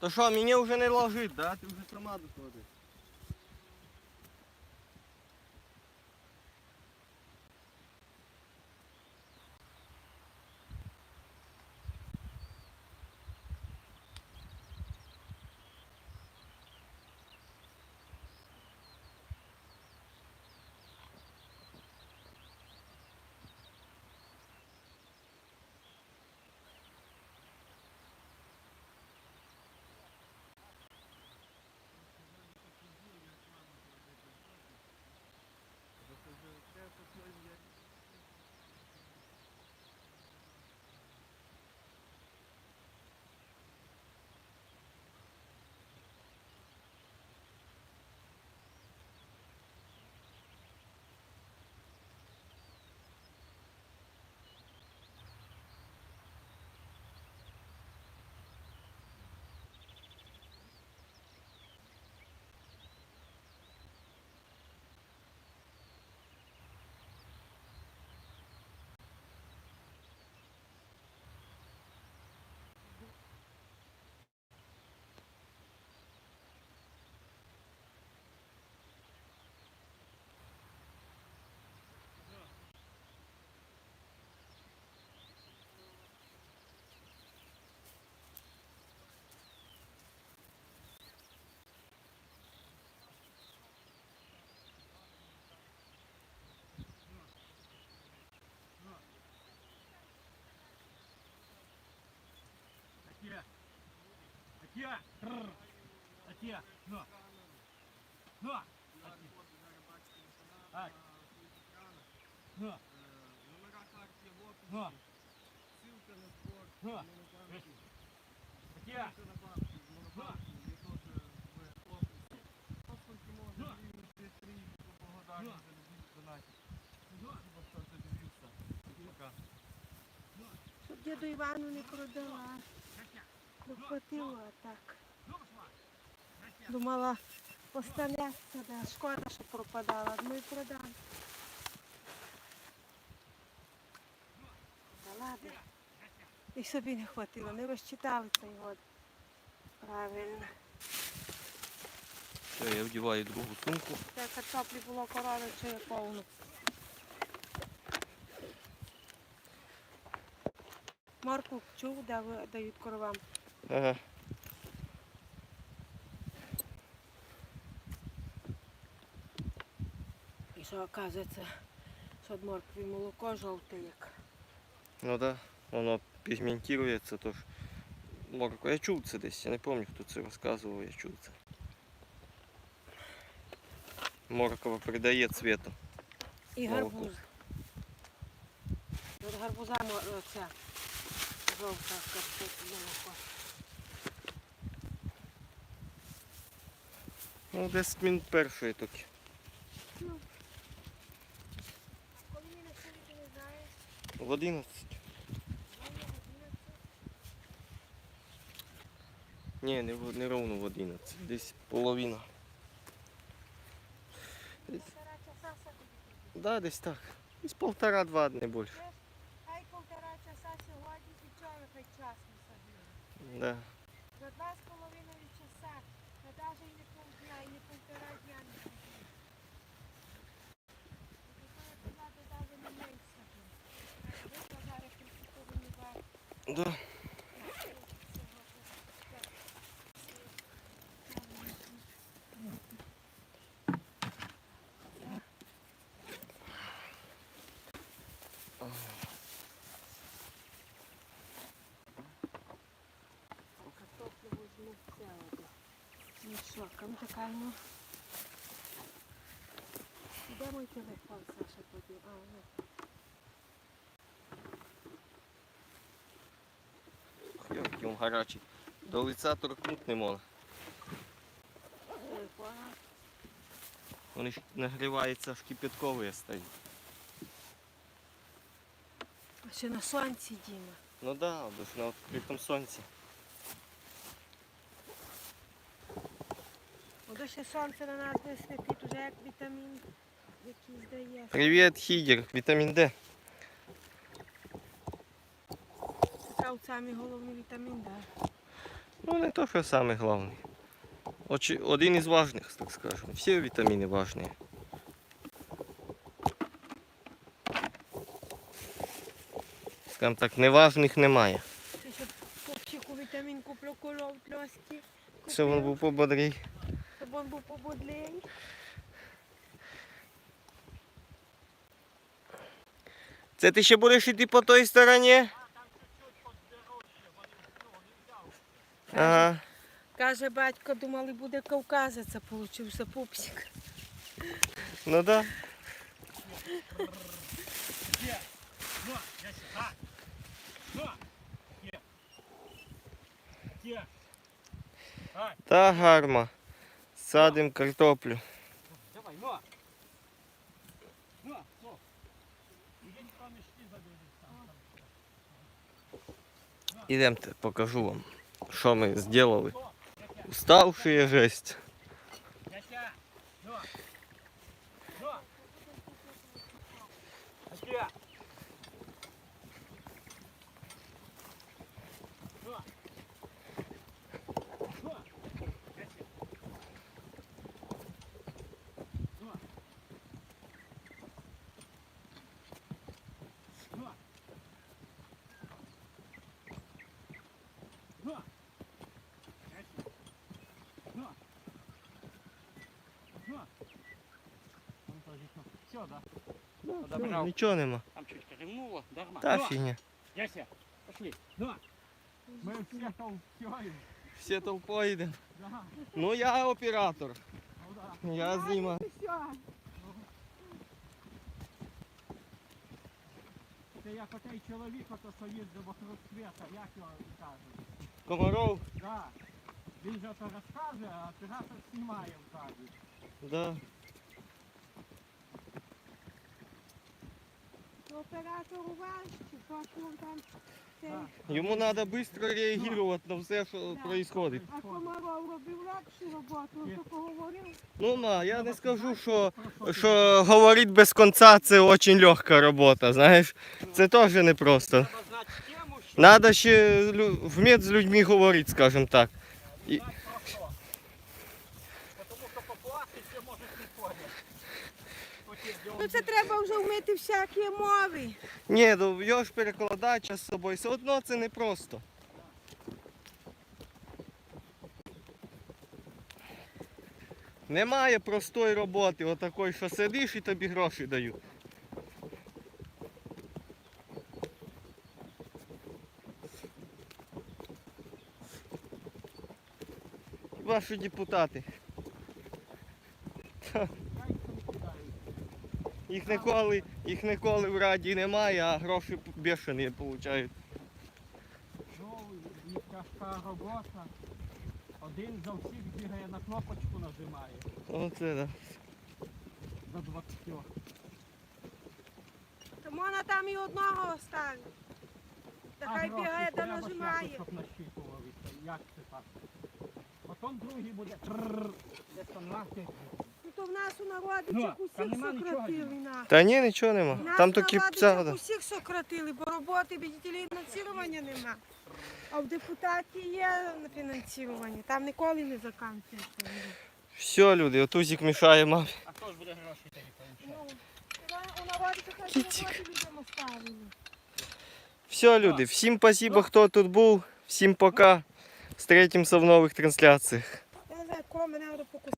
То що, мені вже не ложить, да? Ти вже сама доходиш. Атія! Рррр! Атія! Ну! Ну! Атія! Так! Ну! Ну! Ну! Атія! Ну! Щоб діду Івану не продала. Дохватила так. Думала, останеться, да. шкода, що пропадала. Ну і продам. Та ладно. І собі не хватило, не розчитали цей год. Правильно. Все, я вдіваю другу сумку. Це картоплі було корови, чи я повну. Морку чув, де дають коровам. Ага. І що оказується, що від моркві молоко жовте як. Ну да, воно пігментується, тож. Морко, я чув це десь, я не пам'ятаю, хто це розказував, я чув це. Моркова придає цвіту. І гарбуз. Від гарбуза оця жовта картопля молоко. Ну, 10 минут першої тільки. Коли не не знаєш, В 11. Ні, не, не ровно в 11, десь половина. садити. Да, десь так. Десь полтора-два, не більше. Хай півтора часа сьогодні і вчора хай час не садили. Да. За два з половиною часа, та навіть не не півтора дня. Не садили. І така влада навіть не менше садила. Ви зараз критикули не бачите. Да. Картоплю возьму взяла. Ну що, така, ну. Де мій телефон, Саша, подів? А, ну. Він гарячий. До лиця торкнути не можна. Телефона. Вони ж нагріваються аж кипяткові стають. А ще на сонці, Діма. Ну да, бо на відкритому сонці. Ще сонце на нас не світить, уже як вітамін, який здає. Привіт, хідер, вітамін Д. Це самий головний вітамін, да. Ну, не то, що саме головне. Один із важних, так скажемо. Всі вітаміни важні. Скажем так, неважних немає. Ти щоб попчику вітамінку проколов тльості. Це він був пободрій. Був побудлий. Це ти ще будеш йти по той стороні? Ага. Каже батько, думали, буде кавказець, а получився пупсик. Ну да. Та гарма. Садим картоплю. Давай, ну. Ну, ну. Іди ніхто не шті заберуть там. Ідемте, покажу вам, що ми зробили. Уставшие жесть. Все, да? Подобрал. Нічого нема. Там чуть кривнуло, дарма. Та Ну, фігня. Яся, пошли. Ну. Мы все толкаем. Всі толпою йдемо. Да, Ну я оператор. ну да. Я знімаю. Це як отей чоловік, ото що їздив вокруг света, як його кажуть. Комаров. Да. Він же то розказує, а оператор знімає в кадрі. Да. Оператору важче, бачу там цей. Йому треба швидко реагувати на все, що відбувається. А Комаров робив легшу роботу, він тільки говорив. Ну на, я не скажу, що, що говорити без кінця це дуже легка робота, знаєш. Це теж непросто. Треба знати тему, що Треба ще лю- вміти з людьми говорити, скажімо так. І- знати про що. Тому що поплатиться може не ходять. Потім Ну це треба вже вміти всякі мови. Ні, ну його ж перекладати час з собою, все одно це непросто. Немає простої роботи, отакої, що сидиш і тобі гроші дають. Ваші депутати. Їх ніколи їх ніколи в раді немає, а гроші бешені получають. Ну, їх тяжка робота. Один за всіх бігає на кнопочку нажимає. Оце да. За 20. Тому вона там і одного оставить. Та хай бігає та треба, нажимає. Щоб нащитувалися. Як це так? Потім другий буде 19 то в нас у народі Ну, там усіх нема нічого. сократили. на. Та ні, нічого нема. Нас Там на тільки ця. усіх сократили, бо роботи бідітелі фінансування нема. А в депутаті є фінансування, там ніколи не заканчується. Все, люди, отузик мішає мамі. А хто ж буде гроші тоді Ну, получати? у народі така Кітік. роботи людям оставили. Все, люди, всім спасибо, хто тут був. Всім пока. Встретимся в нових трансляціях. Я не знаю, кого мене треба покусати.